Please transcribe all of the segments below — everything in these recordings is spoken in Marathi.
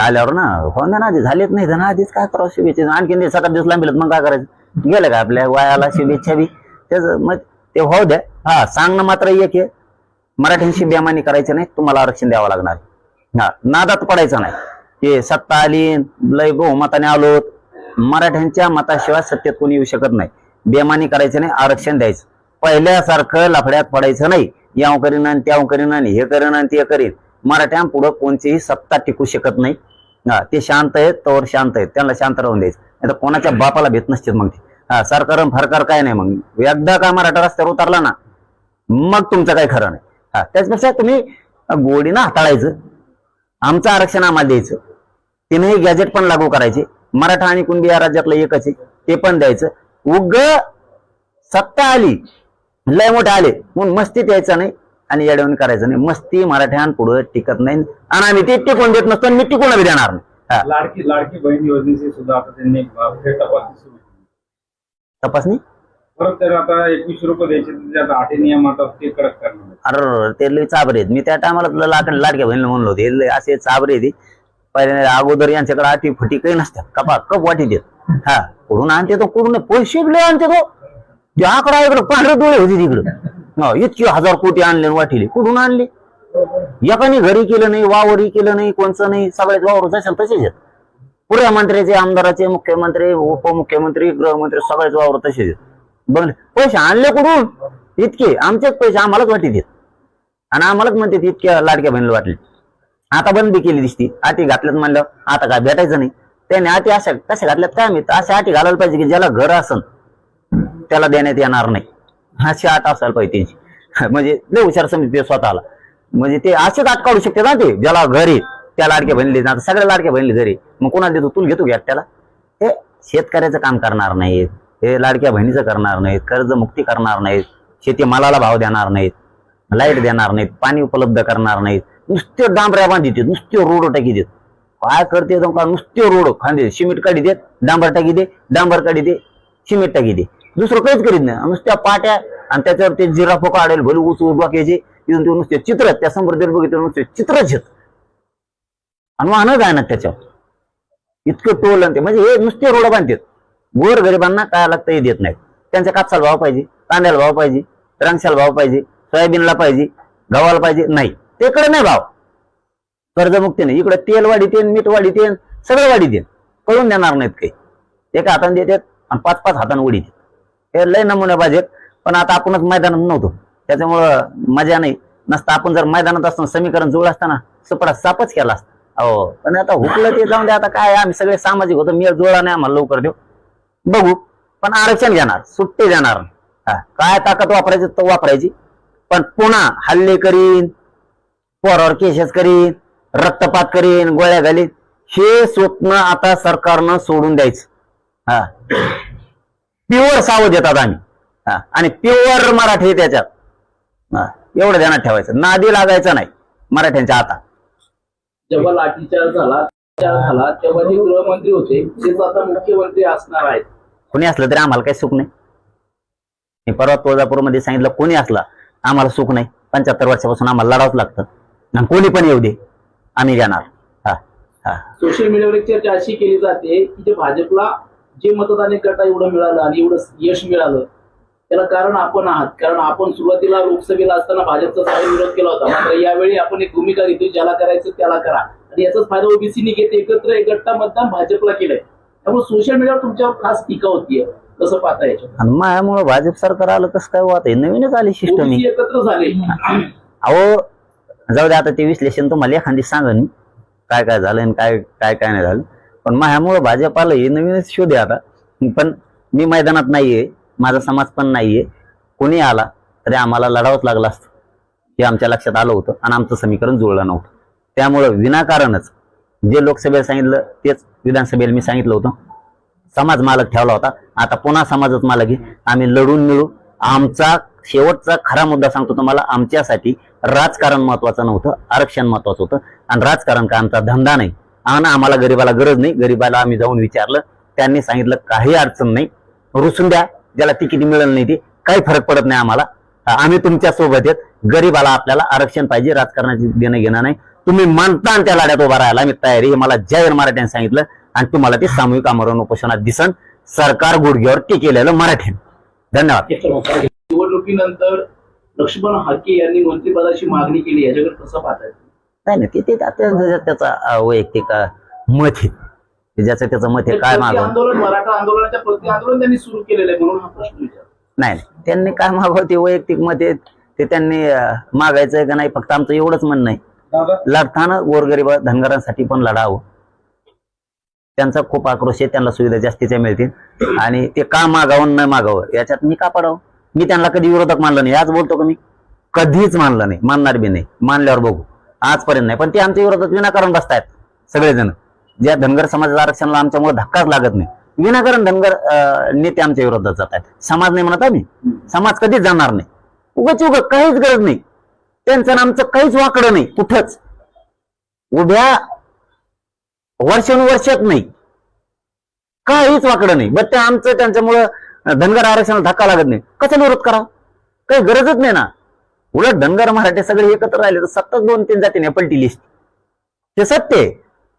आल्यावर ना हो ना आधी झालेच नाही तर ना आधीच काय करावं शुभेच्छा. आणखीन ते सात आठ दिवस लांबिलत मग काय करायचं? गेलं का आपल्या वयाला शुभेच्छा बी? त्याच मग ते होऊ द्या. हा सांगणं मात्र एक आहे. मराठ्यांशी बेमानी करायचं नाही तुम्हाला आरक्षण द्यावं लागणार हा नादात पडायचं नाही. ते सत्ता आली लय बहुमताने आलोत. मराठ्यांच्या मताशिवाय सत्तेत कोणी येऊ शकत नाही. बेमानी करायचं नाही आरक्षण द्यायचं. पहिल्यासारखं लफड्यात पडायचं नाही. याव करीन आणि त्याव करीन आणि हे करीन आणि ते करीन. मराठ्यां पुढं कोणतीही सत्ता टिकू शकत नाही. हा ते शांत आहेत तोवर शांत आहेत. त्यांना शांत राहून द्यायचं. नाही तर कोणाच्या बापाला भेट नसते मग ते. हा सरकार फरकार काय नाही मग. एकदा का मराठा रस्त्यावर उतरला ना मग तुमचं काही खरं नाही. हा त्याचपेक्षा तुम्ही गोडीनं हाताळायचं. आमचं आरक्षण आम्हाला द्यायचं. तिनेही गॅजेट पण लागू करायचे. मराठा आणि कुणबी या राज्यातलं एकच आहे. ते पण द्यायचं. उग सत्ता आली. लय मोठे आले. म्हणून मस्तीत यायचं नाही. आणि येडवून करायचं नाही. मस्ती मराठ्यांपुढं टिकत नाही. आणि आम्ही ते टिकून देत नसतो मी टिकून बी देणार नाही. लाडकी लाडकी बहीण योजनेची सुद्धा आता त्यांनी तपासणी परत आता एकवीसशे रुपये द्यायचे आठे नियम आता ते कडक करणार. अरे ते लय चाबरे मी त्या टायमाला लाट लाडक्या बहिणीला म्हणलो होते असे चाबरे हे. पहिले अगोदर यांच्याकडे आठी फुटी काही नसतात. कपा कप वाटी देत हा. कुठून आणते तो? कुठून? पैसे आणते तो. ते आकडा इकडे पांढरे डोळे होते तिकडे. हा इतकी हजार कोटी आणले आणि वाटिले कुठून आणले? एकाने घरी केलं नाही वावरही केलं नाही कोणचं नाही सगळ्यात वावर जशाल तसेच आहेत. पुऱ्या मंत्र्याचे आमदाराचे मुख्यमंत्री उपमुख्यमंत्री गृहमंत्री सगळेच वावर तसेच आहेत. बघले पैसे आणले कुठून? इतके. आमचेच पैसे आम्हालाच वाटी देत आणि आम्हालाच म्हणते इतक्या लाडक्या बहिणीला वाटले. आता बंदी केली दिसती. आटी घातल्यात म्हणलं आता काय भेटायचं नाही. त्याने आटी अशा कशा घातल्यात काय मी अशा आटी घालायला पाहिजे की ज्याला घर असन त्याला देण्यात येणार नाही. अशी आठ असायला पाहिजे त्यांची. म्हणजे लय हुशार समजते स्वतःला. म्हणजे ते असे आट काढू शकते ना ते ज्याला घरी त्या लाडक्या बहिणीले ना सगळ्या लाडक्या बहिणीले घरी. मग कोणाला देतो? तुला घेतो घ्या त्याला. हे शेतकऱ्याचं काम करणार नाहीत. हे लाडक्या बहिणीचं करणार नाहीत. कर्जमुक्ती करणार नाहीत. शेती मालाला भाव देणार नाहीत. लाइट देणार नाहीत. पाणी उपलब्ध करणार नाहीत. नुसते डांबऱ्या बांधित नुसते रोड टाकी देत. काय करते का नुसते रोड. खांदे सिमेंट काढी देत डांबर टाकी दे डांबर काढी दे सिमेंट टाकी दे. दुसरं काहीच करीत नाही. नुसत्या पाट्या आणि त्याच्यावर ते जिराफो आडेल भले ऊस घ्यायचे तिथून ते नुसते चित्र त्या समृद्धीवर बघितलं नुसते चित्रच आहेत आणि वाहनच आहे ना त्याच्यावर. इतकं टोल आणि ते म्हणजे हे नुसते रोड बांधतात. गोर गरिबांना काय लागतं हे देत नाहीत. त्यांच्या कापसाला भाव पाहिजे कांद्याला भाव पाहिजे रांगशाला भाव पाहिजे सोयाबीनला पाहिजे गव्हाला पाहिजे नाही. तिकडे नाही भाव. कर्जमुक्ती नाही. इकडे तेल वाढीते मीठ वाढीते सगळं वाढीते कळून देणार नाहीत काही. एका हाताने देतात आणि पाच पाच हाताने उडीत हे लय नमुने पाहिजेत पण आता आपणच मैदानात नव्हतो. त्याच्यामुळं मजा नाही. नसतं आपण जर मैदानात असताना समीकरण जुळ असताना सपडा सापच केला असता. हो. पण आता हुकलं ते जाऊन दे आता काय आम्ही सगळे सामाजिक होतो मेळ जुळला नाही आम्हाला लवकर देऊ. बघू. पण आरक्षण घेणार सुट्टी देणार. काय ताकद वापरायची तो वापरायची. पण पुन्हा हल्ले करीन पोरावर केसेस करीन रक्तपात करीन गोळ्या घालीन. हे स्वप्न आता सरकारनं सोडून द्यायचं. हा. सावध येतात आम्ही. आणि प्युअर मराठी त्याच्यात. एवढं ध्यानात ठेवायचं. नादी लागायचं नाही मराठ्यांच्या आता जेव्हा लाठीचार्ज झाला झाला तेव्हा जे गृहमंत्री होते तेच आता मुख्यमंत्री असणार आहेत. कोणी असलं तरी आम्हाला काही सुख नाही. मी परवा तुळजापूरमध्ये सांगितलं कोणी असला आम्हाला सुख नाही. पंच्याहत्तर वर्षापासून आम्हाला लढावंच लागतं. आणि कोणी पण येऊ दे आम्ही घेणार. हा. हा. सोशल मीडियावर एक चर्चा अशी केली जाते की भाजपला जे मतदान गटा एवढं मिळालं आणि एवढं यश मिळालं त्याला कारण आपण आहात. कारण आपण सुरुवातीला लोकसभेला असताना भाजपचा चांगला विरोध केला होता. मात्र यावेळी आपण एक भूमिका घेतोय ज्याला करायचं त्याला करा. आणि याचाच फायदा ओबीसीने घेत एकत्र एक गट्टा मतदान भाजपला केलंय. त्यामुळे सोशल मीडियावर तुमच्यावर खास टीका होतीये. कसं पाहता याच्यात आणि माझ्यामुळं भाजप सरकार आलं कसं काय वाट नवीनच आली सिस्टम एकत्र झाले. अहो जाऊ दे आता ते विश्लेषण तुम्हाला एखादी सांगन काय काय झालं आणि काय काय काय नाही झालं. पण माझ्यामुळं भाजप हे नवीनच शोध आहे आता. पण मी मैदानात नाहीये माझा समाज पण नाहीये. कोणी आला तरी आम्हाला लढावंच लागलं असतं. हे आमच्या लक्षात आलं होतं आणि आमचं समीकरण जुळलं नव्हतं. त्यामुळं विनाकारणच जे लोकसभेला सांगितलं तेच विधानसभेला मी सांगितलं होतं. समाज मालक ठेवला होता. आता पुन्हा समाजच मालक आहे. आम्ही लढून मिळू. आमचा शेवटचा खरा मुद्दा सांगतो तुम्हाला आमच्यासाठी राजकारण महत्वाचं नव्हतं आरक्षण महत्वाचं होतं. आणि राजकारण का आमचा धंदा नाही. आणि आम्हाला गरीबाला गरज नाही. गरीबाला आम्ही जाऊन विचारलं. त्यांनी सांगितलं काही अडचण नाही. रुसून द्या. ज्याला तिकीट मिळेल नाही ते. काही फरक पडत नाही आम्हाला. आम्ही तुमच्यासोबत आहेत. गरीबाला आपल्याला आरक्षण पाहिजे. राजकारणाची देणं घेणं नाही. तुम्ही मानता आणि त्या लढ्यात उभा राहायला. मी तयारी हे मला जाहीर मराठ्यांनी सांगितलं. आणि तुम्हाला ते सामूहिक आमरण उपोषणात दिसन. सरकार गुडघ्यावर टिकेलेलं मराठी धन्यवाद. निवडणुकीनंतर लक्ष्मण हाके यांनी मंत्रिपदाची मागणी केली. याच्याकडे कसं पाहताय? नाही नाही ते- ते त्या- त्या- त्याचा वैयक्तिक मत आहे. ज्याचं त्याचं मत आहे काय मागव नाही. त्यांनी काय मागव ते वैयक्तिक मत आहे ते त्यांनी अं, मागायचं का नाही? फक्त आमचं एवढंच म्हणणं आहे. लढताना गोरगरीब धनगरांसाठी पण लढावं. त्यांचा खूप आक्रोश आहे त्यांना सुविधा जास्तीच्या मिळतील. आणि ते का मागावं न मागावं याच्यात मी का पडावं? मी त्यांना कधी विरोधक मानलं नाही. आज बोलतो का मी? कधीच मानलं नाही. मानणार बी नाही. मानल्यावर बघू. आजपर्यंत नाही. पण ते आमच्या विरोधात विनाकारण बसतायत सगळेजण. ज्या धनगर समाजाच्या आरक्षणाला आमच्यामुळे धक्काच लागत नाही. विनाकारण धनगर नेते आमच्या विरोधात जात आहेत समाज नाही म्हणत आम्ही. समाज कधीच जाणार नाही. उगाच उग काहीच गरज नाही. त्यांचं आमचं काहीच वाकडं नाही. कुठंच. उभ्या वर्षानुवर्षात नाही. काहीच वाकडं नाही. बट ते आमचं त्यांच्यामुळं धनगर आरक्षणाला धक्का लागत नाही. कशाला विरोध करावा? काही गरजच नाही ना. उलट धनगर मराठे सगळे एकत्र राहिले तर सतत दोन तीन जातीने पलटी लिस्ट ते सत्य आहे.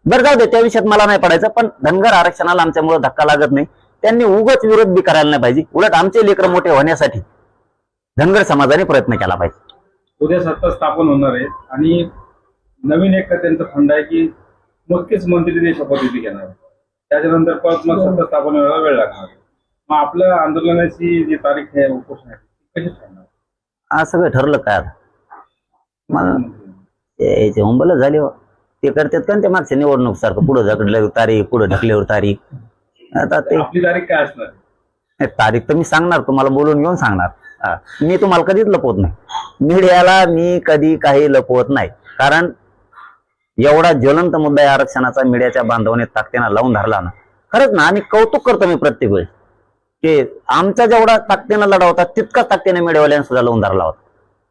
बरं जाऊ दे त्या विषयात मला नाही पडायचं पण धनगर आरक्षणाला आमच्यामुळे धक्का लागत नाही. त्यांनी उगाच विरोध बी करायला नाही पाहिजे. उलट आमचे लेकर मोठे होण्यासाठी धनगर समाजाने प्रयत्न केला पाहिजे. उद्या सत्ता स्थापन होणार आहे. आणि नवीन एक त्यांचा फंड आहे की नक्कीच मंत्री ते शपथविधी घेणार त्याच्यानंतर परत मग सत्ता स्थापन वेळ लागणार आहे. मग आपल्या आंदोलनाची जी तारीख आहे उपोषण आहे कशी ठरणार? आज सगळं ठरलं काय मला याचे हुंबल झाले हो. ते करतात का न ते मागच्या निवडणूक सारखं पुढे ढकलल्यावर तारीख पुढे ढकल्यावर तारीख? आता ते आपली तारीख काय असणार? नाही, तारीख तर मी सांगणार तुम्हाला बोलून घेऊन सांगणार. हा. मी तुम्हाला कधीच लपवत नाही. मीडियाला मी कधी काही लपवत नाही. कारण एवढा ज्वलंत मुद्दा आहे आरक्षणाचा मीडियाच्या बांधवने ताकदीनं लावून धरला ना. खरंच ना आम्ही कौतुक करतो मी प्रत्येक वेळेस. की आमचा जेवढा ताकदीनं लढा होता तितकाच ताकदीनं मिळवल्याने सुद्धा लावून धरला होता.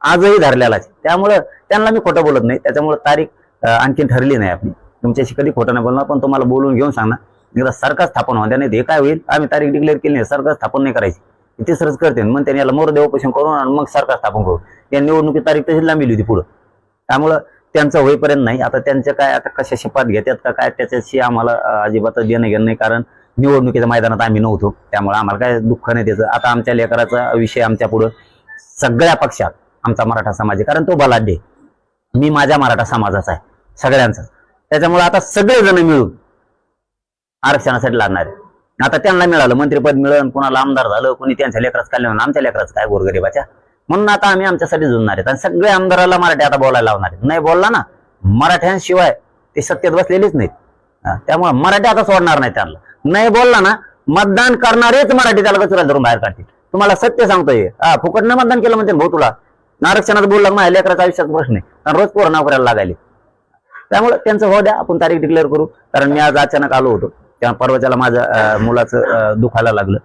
आजही धरलेलाच त्यामुळं त्यांना मी खोटं बोलत नाही. त्याच्यामुळे तारीख आणखी आणखीन ठरली नाही आपली. तुमच्याशी कधी खोटं नाही बोलणार पण तुम्हाला बोलून घेऊन सांगणार. एकदा सरकार स्थापन होणार त्याने हे काय होईल? आम्ही तारीख डिक्लेअर केली नाही. सरकार स्थापन नाही करायची. ते तिसरंच करते मग त्यांनी याला मोर देवपोषण करून आणि मग सरकार स्थापन करू. या निवडणुकी तारीख तशी लांबली होती पुढं. त्यामुळं त्यांचं होईपर्यंत नाही. आता त्यांचं काय आता कशा शिपात घेतात का काय? त्याच्याशी आम्हाला अजिबातच देणं घेणं नाही. कारण निवडणुकीच्या मैदानात आम्ही नव्हतो. त्यामुळे आम्हाला काय दुःख नाही त्याचं. आता आमच्या लेकराचा विषय आमच्या पुढं सगळ्या पक्षात आमचा मराठा समाज आहे. कारण तो बलाढ्य मी माझ्या मराठा समाजाचा आहे. सगळ्यांचा. त्याच्यामुळे आता सगळेजण मिळून आरक्षणासाठी लागणार आहे. आता त्यांना मिळालं. मंत्रिपद मिळून कोणाला आमदार झालं कोणी त्यांच्या लेकराच काय म्हणून आमच्या लेकराचं काय गोरगरीबाच्या? म्हणून आता आम्ही आमच्यासाठी झुंजणार आहेत. आणि सगळ्या आमदाराला मराठी आता बोलायला लावणार आहेत. नाही बोलला ना मराठ्यांशिवाय ते सत्तेत बसलेलेच नाहीत. त्यामुळे मराठी आता सोडणार नाही त्यांना. नाही बोलला ना मतदान करणारेच मराठी त्याला कचरा धरून बाहेर काढतील. तुम्हाला सत्य सांगतोय हा. फुकट मतदान केलं म्हणते भाऊ तुला? आरक्षणात बोलला माझ्या लेकराचा आयुष्याचा प्रश्न आहे. कारण रोज पोरं नोकऱ्याला लागायले. त्यामुळे त्यांचं हो द्या आपण तारीख डिक्लेअर करू. कारण मी आज अचानक आलो होतो. त्या परवाच्याला माझ्या मुलाचं दुखायला लागलं.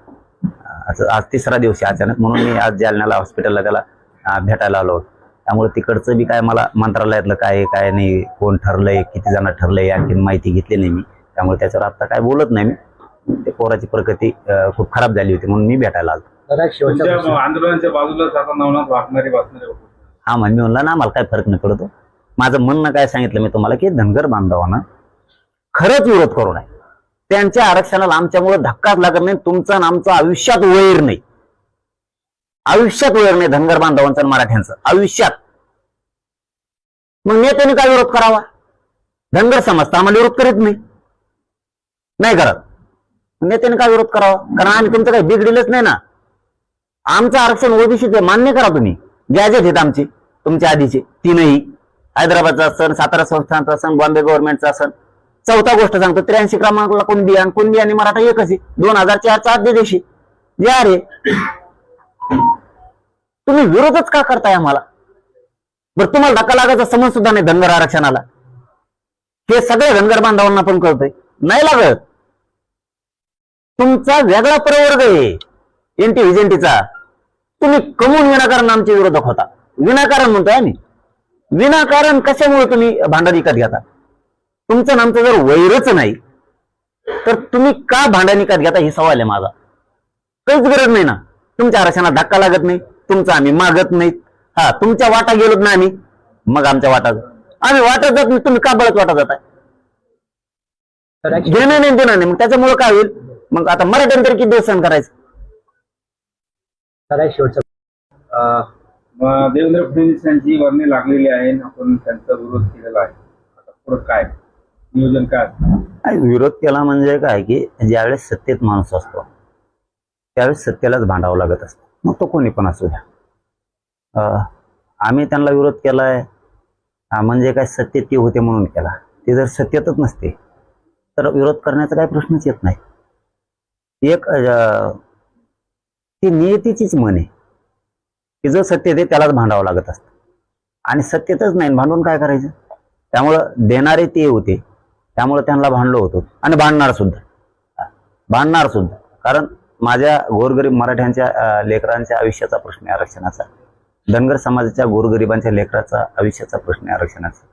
असं आज तिसरा दिवस आहे अचानक. म्हणून मी आज जालन्याला हॉस्पिटलला त्याला भेटायला आलो होतो. त्यामुळे तिकडचं बी काय मला मंत्रालयातलं काय काय नाही कोण ठरलंय किती जण ठरलंय आणखी माहिती घेतली नाही मी. त्यामुळे त्याच्यावर आता काय बोलत नाही मी. ते पोराची प्रगती खूप खराब झाली होती म्हणून मी भेटायला आलो. आंदोलनाच्या उपोषण हा म्हणजे मी म्हणला ना मला काय फरक नाही पडतो. माझं म्हणणं काय सांगितलं मी तुम्हाला की धनगर बांधवांना खरंच विरोध करू नये. त्यांच्या आरक्षणाला आमच्यामुळे धक्काच लागत नाही तुमचं आणि आमचं आयुष्यात वैर नाही. आयुष्यात वैर नाही धनगर बांधवांचं आणि मराठ्यांचं आयुष्यात. मग नेत्याने काय विरोध करावा? धनगर समाज तर आम्हाला विरोध करीत नाही. नाही करत. नेत्याने काय विरोध करावा? कारण आम्ही तुमचं काही बिघडिलच नाही ना. आमचं आरक्षण ओबीसीचे मान्य करा तुम्ही. गॅजेट आहेत आमचे तुमच्या आधीचे. तीनही. हैदराबादचा असन सातारा संस्थानचा असन बॉम्बे गव्हर्नमेंटचा असन चौथा गोष्ट सांगतो त्र्याऐंशी क्रमांकला कुणबी आणि कुणबी आणि मराठा एकच आहे. दोन हजार चारचा आद्य देशी जे अरे तुम्ही विरोधच का करताय आम्हाला? बरं तुम्हाला धक्का लागायचा समज सुद्धा नाही धनगर आरक्षणाला. हे सगळे धनगर बांधवांना पण कळतंय. नाही लागत. तुमचा वेगळा प्रवर्ग आहे. एनटी व्हिजेंटीचा तुम्ही कमवून विनाकारण आमचे विरोधक होता. विनाकारण म्हणतोय आम्ही. विनाकारण कशामुळे तुम्ही भांडण विकत घेता? तुमचं आमचं जर वैरच नाही तर तुम्ही का भांडण विकत घेता? ही सवाल आहे माझा. काहीच गरज नाही ना. तुमच्या आरक्षणात धक्का लागत नाही. तुमचं आम्ही मागत नाहीत हा तुमच्या वाटा गेलोत ना आम्ही. मग आमच्या वाटा आम्ही वाटत जात नाही. तुम्ही का बळत वाटत जाताय? घेणं नाही देणं नाही. मग त्याच्यामुळे काय होईल? मग आता मराठ्यांतर किती दिवस सहन करायचं? तर शेवटचा. अं, देवेंद्र फडणवीस यांची वर्णी लागलेली आहे आपण त्यांचा विरोध केलेला आहे. आता पुढे काय? नियोजन काय असणार? आणि विरोध केला म्हणजे काय की ज्यावेळेस सत्तेत माणूस असतो त्यावेळेस सत्तेलाच भांडावं लागत असतं. मग तो कोणी पण असू द्या. अं, आम्ही त्यांना विरोध केलाय. हा, म्हणजे काय सत्तेत ते होते म्हणून केला. ते जर सत्तेतच नसते तर विरोध करण्याचा काही प्रश्नच येत नाही. एक ती नियतीचीच म्हण आहे. की जो सत्य दे त्यालाच भांडावं लागत असतं. आणि सत्यतच नाही भांडून काय करायचं? त्यामुळं देणारे ते होते. त्यामुळे त्यांना भांडलो होतो. आणि भांडणार सुद्धा. भांडणार सुद्धा. कारण माझ्या गोरगरीब मराठ्यांच्या लेकरांच्या आयुष्याचा प्रश्न आहे आरक्षणाचा. धनगर समाजाच्या गोरगरिबांच्या लेकराचा आयुष्याचा प्रश्न आहे आरक्षणाचा.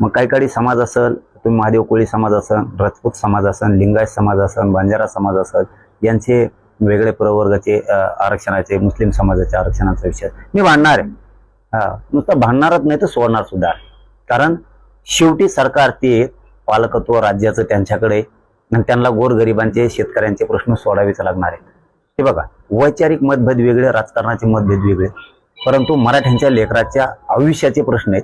मग काही काही समाज असेल तुम्ही महादेव कोळी समाज असेल राजपूत समाज असेल लिंगायत समाज असेल बंजारा समाज असेल यांचे वेगळे प्रवर्गाचे आरक्षणाचे मुस्लिम समाजाच्या आरक्षणाचा विषय. मी भांडणार आहे. हा नुसतं भांडणारच नाही तर सोडणार सुद्धा. कारण शेवटी सरकार ते पालकत्व राज्याचं त्यांच्याकडे आणि त्यांना गोरगरिबांचे शेतकऱ्यांचे प्रश्न सोडावेच लागणार आहेत हे बघा वैचारिक मतभेद वेगळे राजकारणाचे मतभेद वेगळे. परंतु मराठ्यांच्या लेकराच्या आयुष्याचे प्रश्न आहेत.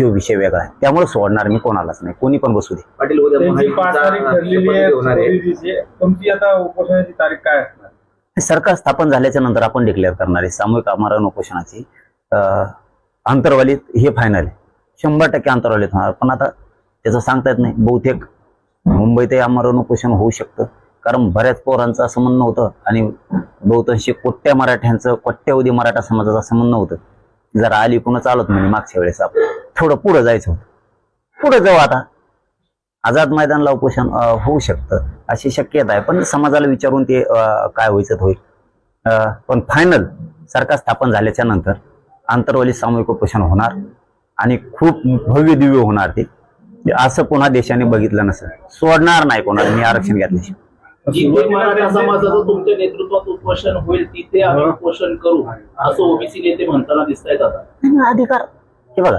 हे विषय वेगळा आहे. त्यामुळे सोडणार मी कोणालाच नाही. कोणी पण बसू दे. पाटील उद्या त्यांची पाच तारीख महायुतीचा ठरलेली आहे. शपथविधी होणार आहे. चोवीस दिवशी. तुमची आता उपोषणाची तारीख काय असणार? हे सरकार स्थापन झाल्याच्यानंतर आपण डिक्लेअर करणार आहे. सामूहिक आमरण उपोषणाची अं, आंतरवालीत हे फायनल आहे. शंभर टक्के आंतरवालीत होणार. पण आता त्याचं सांगता येत नाही. बहुतेक मुंबईतही आमरण उपोषण होऊ शकतं. कारण बऱ्याच पोरांचं असं म्हणणं होतं आणि बहुतांशी कोट्या मराठ्यांचं कोट्यावधी मराठा समाजाचं असं म्हणणं होतं. जरा आली पुन्हा चालत म्हणजे मागच्या वेळेस आपण. थोडं पुढं जायचं होतं. पुढे जाऊ आता. आझाद मैदानला उपोषण होऊ शकतं अशी शक्यता आहे. पण समाजाला विचारून ते काय व्हायचं होईल. पण फायनल सरकार स्थापन झाल्याच्यानंतर आंतरवाली सामूहिक उपोषण होणार आणि खूप भव्य दिव्य होणार ते. असं पुन्हा देशाने बघितलं नसेल. सोडणार नाही कोणाला. मी आरक्षण घेतल्याशिवाय. तुमच्या नेतृत्वात उपोषण होईल तिथे आम्ही उपोषण करू असं ओबीसी नेते म्हणताना दिसत आहेत आता अधिकार. हे बघा.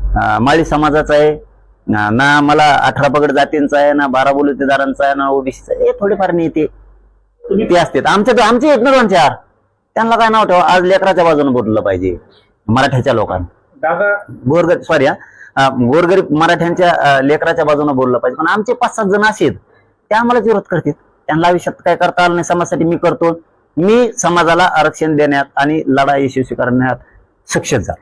माळी समाजाचा आहे ना ना मला अठरा पगड जातींचा आहे ना बारा बोलतेदारांचा आहे ना ओबीसीचा हे थोडेफार नेते ते असतात आमच्या तर आमचे आहेत ना दोन चार. त्यांना काय नाव ठेवा आज लेकराच्या बाजूने बोललं पाहिजे मराठ्याच्या लोकांना. दादा गोरगरीब सॉरी गोरगरीब मराठ्यांच्या लेकराच्या बाजूने बोललं पाहिजे. पण आमचे पाच सात जण असे ते आम्हाला विरोध करतात त्यांना आयुष्यात काय करता आलं नाही समाजासाठी मी करतो. मी समाजाला आरक्षण देण्यात आणि लढा यशस्वी करण्यात सक्षम झालो.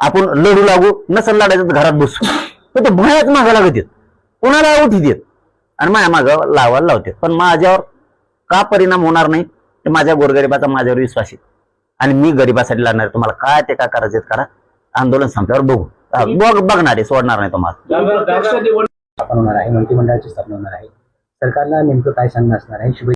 आपण लढू लागू नसल लढायचं तर घरात बसू. पण ते भयाच मागा लागत आहेत. कोणाला उठी देत आणि माझ्या मागं लावायला लावते. पण माझ्यावर का परिणाम होणार नाही? ते माझ्या गोरगरिबाचा माझ्यावर विश्वास आहे. आणि मी गरिबासाठी लढणार आहे. तुम्हाला काय ते काय करायचं करा. आंदोलन संपल्यावर बघू. बघ बघणार आहे. सोडणार नाही तुम्हाला. मंत्रिमंडळाची स्थापना होणार आहे. सरकारला नेमकं काय सांगणं असणार आहे?